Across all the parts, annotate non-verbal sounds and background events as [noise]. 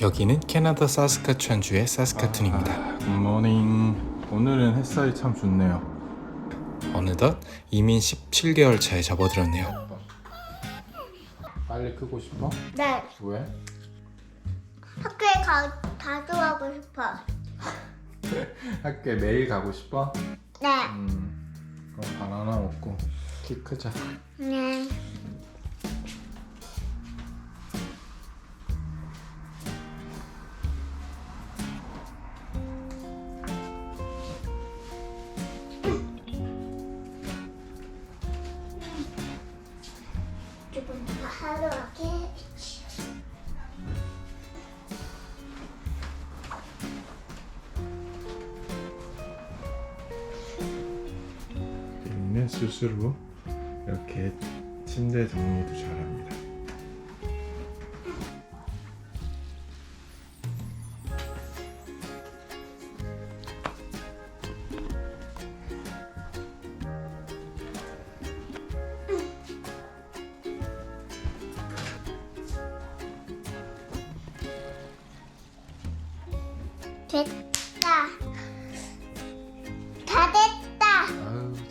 여기는 캐나다 사스카춘주의 사스카툰입니다. 굿모닝. 오늘은 햇살이 참 좋네요. 어느덧 이민 17개월 차에 접어들었네요. 빨리 크고 싶어? 네, 왜? 학교에 가, 자주 가고 싶어. [laughs] 학교에 매일 가고 싶어? 네. 음, 그럼 바나나 먹고 키 크자. 네. 스스로 이렇게 침대 정리도 잘합니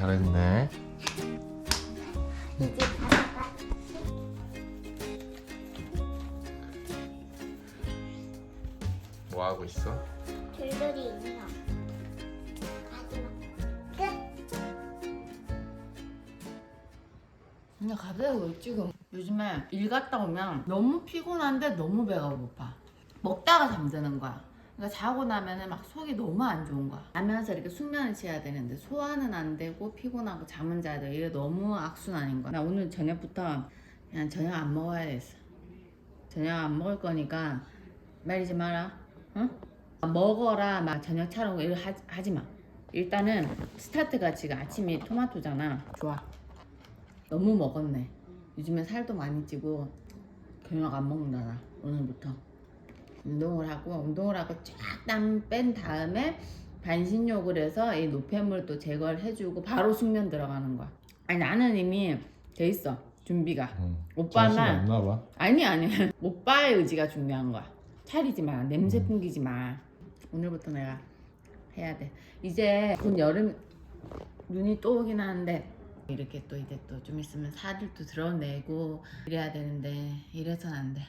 잘했네. 이제 다뭐 하고 있어? 줄줄이 있네요. 마지막 끝. 근데 갑자기 지금 요즘에 일 갔다 오면 너무 피곤한데 너무 배가 고파. 먹다가 잠드는 거야. 그러니까 자고 나면은 막 속이 너무 안 좋은 거야. 자면서 이렇게 숙면을 취해야 되는데 소화는 안 되고 피곤하고 잠은 자야 돼. 이게 너무 악순환인 거야. 나 오늘 저녁부터 그냥 저녁 안 먹어야겠어. 저녁 안 먹을 거니까 말리지 마라. 응? 먹어라 막 저녁 차려고 이거 하, 하지 마. 일단은 스타트가 지금 아침이 토마토잖아. 좋아. 너무 먹었네. 요즘에 살도 많이 찌고 저녁 안 먹는다 나 오늘부터 운동을 하고 운동을 하고 쫙 땀 뺀 다음에 반신욕을 해서 이 노폐물도 제거를 해주고 바로 숙면 들어가는 거야. 아니 나는 이미 돼 있어 준비가. 응. 오빠만 없나 봐. 아니 아니 [laughs] 오빠의 의지가 중요한 거야. 차리지 마 냄새 음. 풍기지 마. 오늘부터 내가 해야 돼. 이제 곧 여름 눈이 또 오긴 하는데 이렇게 또 이제 또 좀 있으면 살들도 드러내고 이래야 되는데 이래선 안 돼.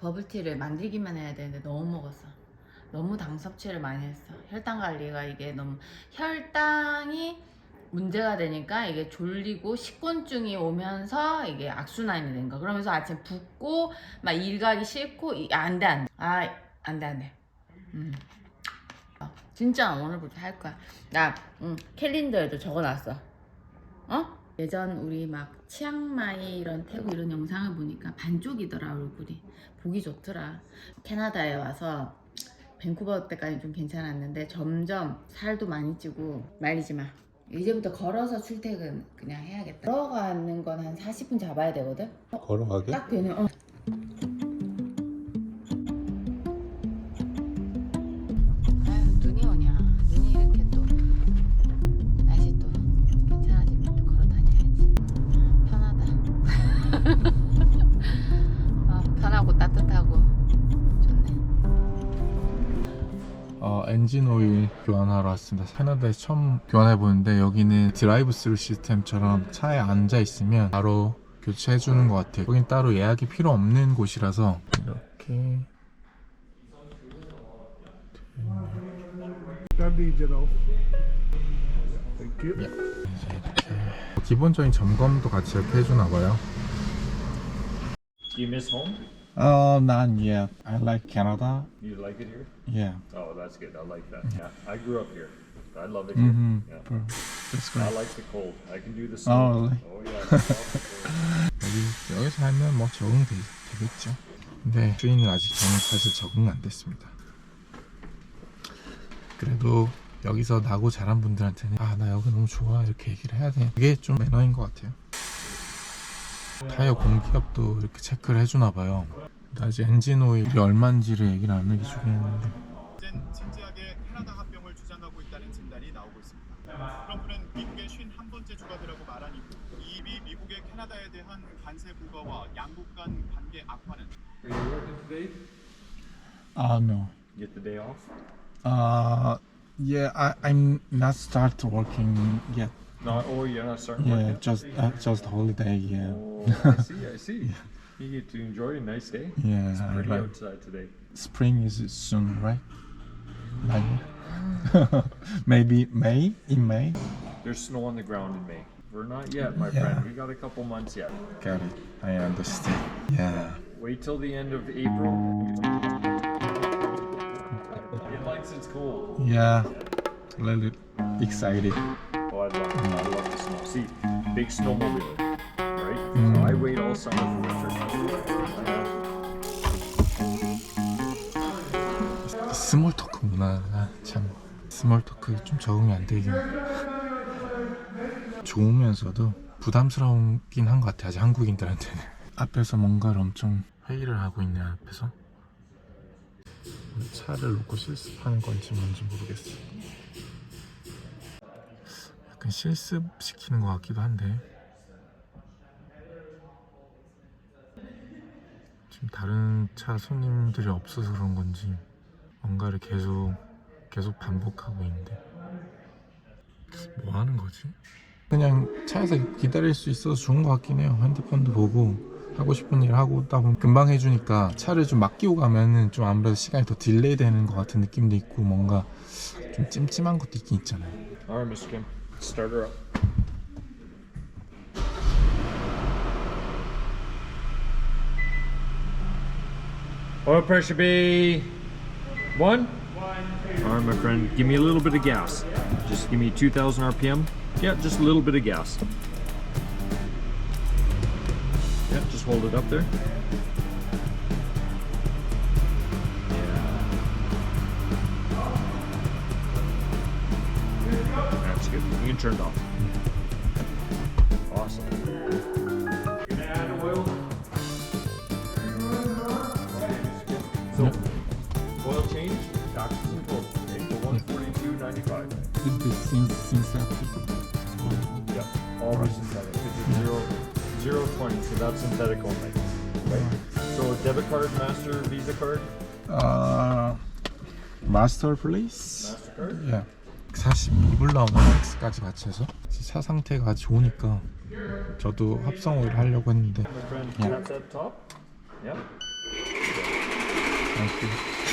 버블티를 만들기만 해야 되는데 너무 먹었어. 너무 당 섭취를 많이 했어. 혈당 관리가 이게 너무 혈당이 문제가 되니까 이게 졸리고 식곤증이 오면서 이게 악순환이 된 거. 그러면서 아침 붓고 막 일 가기 싫고 이- 안 돼, 안 돼. 아, 안 돼, 안 돼. 음. 어, 진짜 오늘부터 할 거야. 나 음, 캘린더에도 적어놨어. 어? 예전 우리 막 치앙마이 이런 태국 이런 영상을 보니까 반쪽이더라 얼굴이 보기 좋더라. 캐나다에 와서 밴쿠버 때까지 좀 괜찮았는데 점점 살도 많이 찌고 말리지 마. 이제부터 걸어서 출퇴근 그냥 해야겠다. 걸어가는 건 한 40분 잡아야 되거든. 걸어가게? 딱 되네. 어. 엔진 오일 교환하러 왔습니다. 캐나다에 처음 교환해 보는데 여기는 드라이브 스루 시스템처럼 차에 앉아 있으면 바로 교체해 주는 것 같아요. 여긴 따로 예약이 필요 없는 곳이라서 이렇게 이렇게 기본적인 점검도 같이 이렇게 해주나 봐요. Do you miss home? Oh, not yet. I like Canada. You like it here? Yeah. Oh, that's good. I like that. Yeah, I grew up here. I love it here. Mm-hmm. Yeah. That's I great. like the cold. I can do the Oh, snow. really? Oh yeah. I. 여기 여기 살면 뭐 적응 되, 되겠죠. 근데 주인은 아직 저는 사실 적응 안 됐습니다. 그래도 여기서 나고 자란 분들한테는 아 나 여기 너무 좋아 이렇게 얘기를 해야 돼. 그게 좀 매너인 것 같아요. 타이어 공기압도 이렇게 체크를 해주나 봐요. 아직 엔진 오일이 얼마인지를 얘기를 안 해주겠는데 진지하게 캐나다 합병을 주장하고 있다는 진단이 나오고 있습니다. 트럼프는 미국의 51번째 주가들하고 말한 이후 이 입이 미국의 캐나다에 대한 관세 부과와 양국 간 관계 악화는 Uh, no. Get the day off? Uh, yeah, I, I'm not start working yet. No, oh, you're not starting Yeah, yet? just uh, just holiday. Yeah, Oh, I [laughs] see, I see. You get to enjoy a nice day. yeah. It's pretty like- outside today. spring is soon, right? Like [laughs] maybe May in May. There's snow on the ground in May. We're not yet, my Yeah. friend. We got a couple months yet. Got it. I understand. Yeah. Wait till the end of April. It likes it's cold. Yeah. A little excited. I love, I love the snow. See, big snowmobile, right? So I wait all summer for winter. 스몰 토크 문화가 참. 스몰 토크 좀 적응이 안 되긴. 좋으면서도 부담스러운긴 한 것 같아 아직 한국인들한테는. [laughs] 앞에서 뭔가를 엄청 회의를 하고 있네 앞에서. 차를 놓고 실습하는 건지 뭔지 모르겠어 실습시키는 것 같기도 한데 지금 다른 차 손님들이 없어서 그런 건지 뭔가를 계속 계속 반복하고 있는데 뭐 하는 거지? 그냥 차에서 기다릴 수 있어서 좋은 것 같긴 해요. 핸드폰도 보고 하고 싶은 일 하고 있다 보면 금방 해주니까 차를 좀 맡기고 가면은 좀 아무래도 시간이 더 딜레이 되는 것 같은 느낌도 있고 뭔가 좀 찜찜한 것도 있긴 있잖아요. Alright, Mr. Kim. Start her up. Oil pressure be one? Alright, my friend. Give me a little bit of gas. Just give me 2,000 RPM. Yeah, just a little bit of gas. Yeah, just hold it up there. Good. You can turn it off. Awesome. Gonna add oil. So, oil change, taxes and tolls. Okay, for one forty-two ninety-five. Is this since since Yeah, all are synthetic. This is zero, zero twenty, so that's synthetic only. Right? So debit card, master, Visa card, 아 마스터 플레이스? Mastercard. 예. 42불 나오는 X까지 같이 해서 차 상태가 좋으니까 저도 합성 오일 하려고 했는데 you.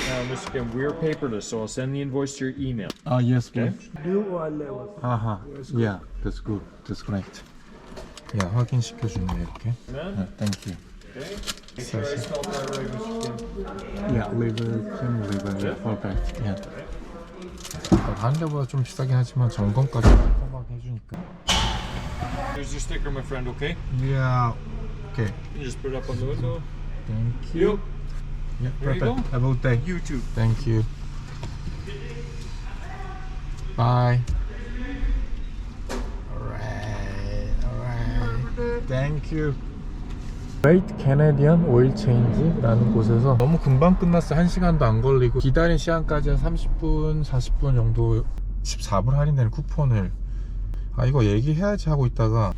Now, Mr. Kim, we're paperless, so I'll send the invoice to your email. 아 yes Okay. please. New oil level. 아하. Yeah, that's good. That's great. 야 확인시켜 주네 이렇게. 네, thank you. Okay. Make sure I spelled that right, Mr. Kim. Yeah, liver, clean liver, yeah, perfect. Yeah. 다른 데보다 좀 비싸긴 하지만 점검까지 꼼꼼하게 해주니까. Here's your sticker, my friend. Okay. Yeah. Okay. You just put it up on the window. Thank you. Yeah, There you perfect. go. Have a good day. You too. Thank you. Bye. Alright, alright. Thank you. Great Canadian Oil Change라는 곳에서 너무 금방 끝났어. 1시간도 안 걸리고 기다린 시간까지 한 30분, 40분 정도 14불 할인되는 쿠폰을 아 이거 얘기해야지 하고 있다가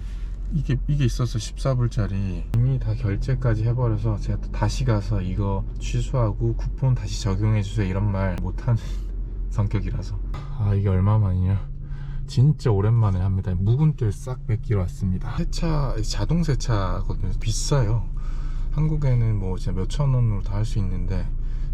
이게 이게 있어서 14불짜리. 이미 다 결제까지 해버려서 제가 또 다시 가서 이거 취소하고 쿠폰 다시 적용해 주세요. 이런 말 못하는 [laughs] 성격이라서. 아 이게 얼마만이냐 진짜 오랜만에 합니다 묵은 뜰 싹 뺏기러 왔습니다 세차 자동 세차거든요 비싸요 한국에는 뭐 진짜 몇천 원으로 다 할 수 있는데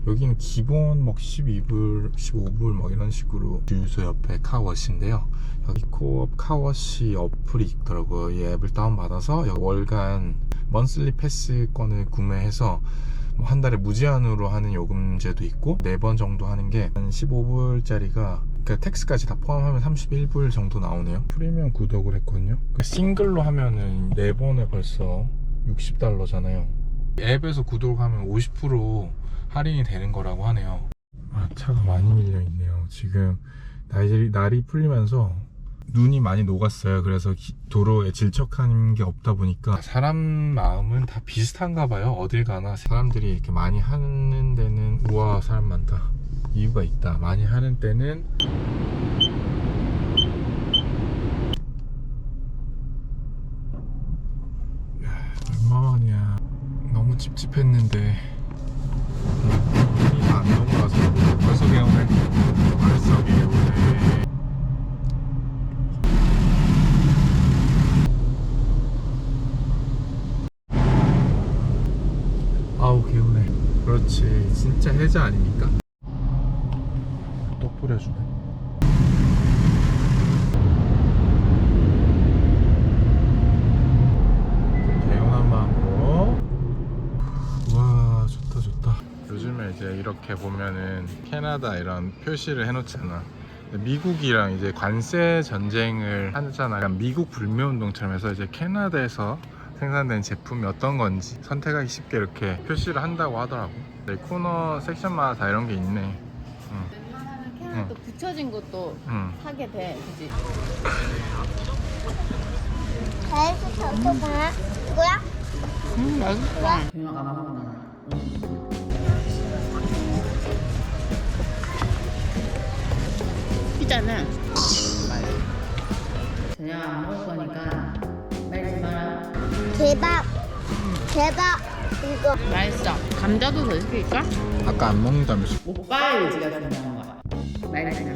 여기는 기본 뭐 12불, 15불 뭐 이런 식으로 주유소 옆에 카워시인데요. 여기 코업 카워시 어플이 있더라고요. 이 앱을 다운받아서 월간 먼슬리 패스권을 구매해서 뭐 한 달에 무제한으로 하는 요금제도 있고 네 번 정도 하는 게 한 15불짜리가 그러니까 텍스까지 다 포함하면 31불 정도 나오네요. 프리미엄 구독을 했거든요. 그 싱글로 하면은 네 번에 벌써 60달러잖아요. 앱에서 구독하면 50% 할인이 되는 거라고 하네요. 아, 차가 많이 밀려 있네요. 지금 날이, 날이 풀리면서 눈이 많이 녹았어요. 그래서 기- 도로에 질척한 게 없다 보니까 사람 마음은 다 비슷한가 봐요. 어딜 가나 사람들이 이렇게 많이 하는 데는 우와 사람 많다. 이유가 있다. 많이 하는 때는 얼마만이야. 너무 찝찝했는데. 이 안 넘어가서 벌써 개운해 벌써 개운해 아우 개운해. 그렇지. 진짜 해자 아닙니까? 이렇게 보면은 캐나다 이런 표시를 해놓잖아 미국이랑 이제 관세 전쟁을 하잖아 미국 불매운동처럼 해서 이제 캐나다에서 생산된 제품이 어떤 건지 선택하기 쉽게 이렇게 표시를 한다고 하더라고 네, 코너 섹션마다 다 이런 게 있네 웬만하면 캐나다 붙여진 것도 응. 사게 돼, 그지? 배에서 저쪽은 누구야? 음, 맛있어. 가만히 피자는 저녁 안 먹을 거니까 말지 마라. 대박. 대박. 이거. 맛있어. 감자도 더 시킬까? 아까 안 먹는다면서 오빠의 의지가 중요한 거야. 말지 마.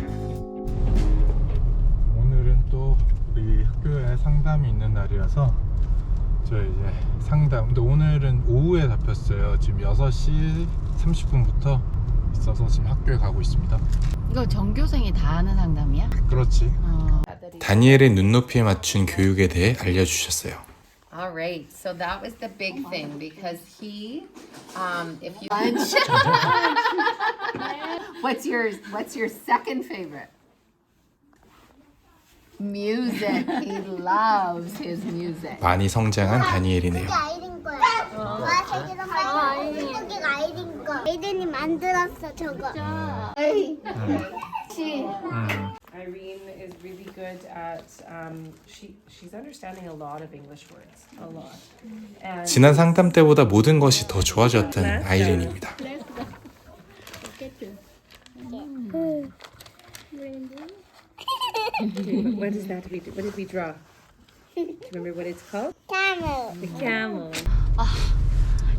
오늘은 또 우리 학교에 상담이 있는 날이라서 저 이제 상담 근데 오늘은 오후에 잡혔어요 지금 6시 30분부터 있어서 지금 학교에 가고 있습니다 이거 전교생이 다 하는 상담이야? 그렇지 어. 다니엘의 눈높이에 맞춘 교육에 대해 알려주셨어요. All right, so that was the big thing because he, um, if you lunch. what's your What's your second favorite? Music. He loves his music. 많이 성장한 다니엘이네요. 이게 아이린 거야. 와, 저기로 빨리. 이게 아이린 거. 아이린이 만들었어, 저거. Irene is really good at um, she she's understanding a lot of English words, a lot. And 지난 상담 때보다 모든 것이 더 좋아졌다는 아이린입니다. What does that we what did we draw? Do you remember what it's called? camel. The camel.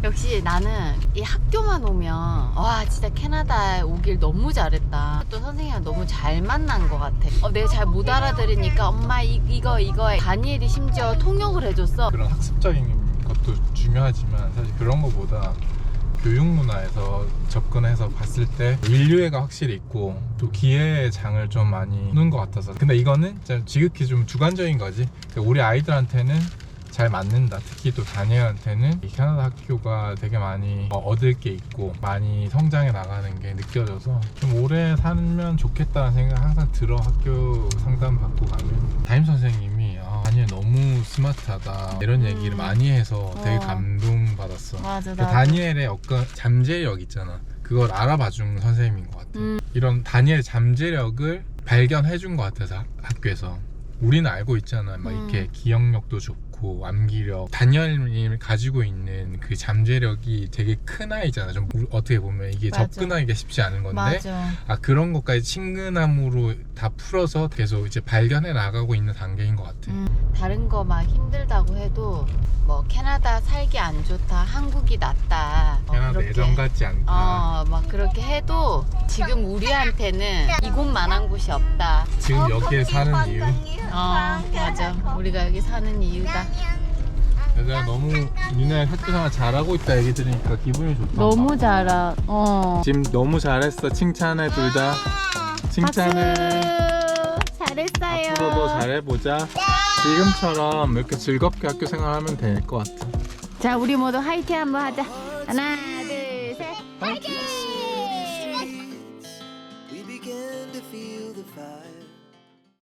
역시 나는 이 학교만 오면 와 진짜 캐나다에 오길 너무 잘했다. 또 선생님이랑 너무 잘 만난 것 같아. 어, 내가 잘 못 알아들으니까 엄마 이, 이거 이거 다니엘이 심지어 통역을 해줬어. 그런 학습적인 것도 중요하지만 사실 그런 것보다 교육 문화에서 접근해서 봤을 때 인류애가 확실히 있고 또 기회의 장을 좀 많이 보는 것 같아서. 근데 이거는 지극히 좀 주관적인 거지. 그러니까 우리 아이들한테는 잘 맞는다. 특히 또 다니엘한테는 이 캐나다 학교가 되게 많이 어, 얻을 게 있고 많이 성장해 나가는 게 느껴져서 좀 오래 살면 좋겠다는 생각 항상 들어 학교 상담 받고 가면 담임 선생님이 아, 다니엘 너무 스마트하다 이런 얘기를 많이 해서 되게 어. 감동받았어 맞아 그 다니엘의 어떤 잠재력 있잖아. 그걸 알아봐 준 선생님인 것 같아. 음. 이런 다니엘 잠재력을 발견해 준 것 같아서 학- 학교에서. 우리는 알고 있잖아. 막 음. 이렇게 기억력도 좋고 암기력. 다니엘이 가지고 있는 그 잠재력이 되게 큰 아이잖아. 좀 우- 어떻게 보면 이게 맞아. 접근하기가 쉽지 않은 건데. 맞아. 아 그런 것까지 친근함으로 다 풀어서 계속 이제 발견해 나가고 있는 단계인 것 같아. 음, 다른 거 막 힘들다고 해도 뭐 캐나다 살기 안 좋다, 한국이 낫다. 어, 캐나다 그렇게. 예전 같지 않다. 어, 막 그렇게 해도 지금 우리한테는 이곳만한 곳이 없다. 지금 여기에 사는 이유. 어, 맞아. 우리가 여기 사는 이유가 내가 너무 니네 학교 생활 잘하고 있다 얘기 들으니까 기분이 좋다. 너무 잘하. 어. 지금 너무 잘했어. 칭찬해 둘 다. 칭찬을 잘했어요. 앞으로도 잘해보자. 지금처럼 이렇게 즐겁게 학교 생활하면 될 것 같아. 자, 우리 모두 화이팅 한번 하자. 하나, 둘, 셋. 화이팅!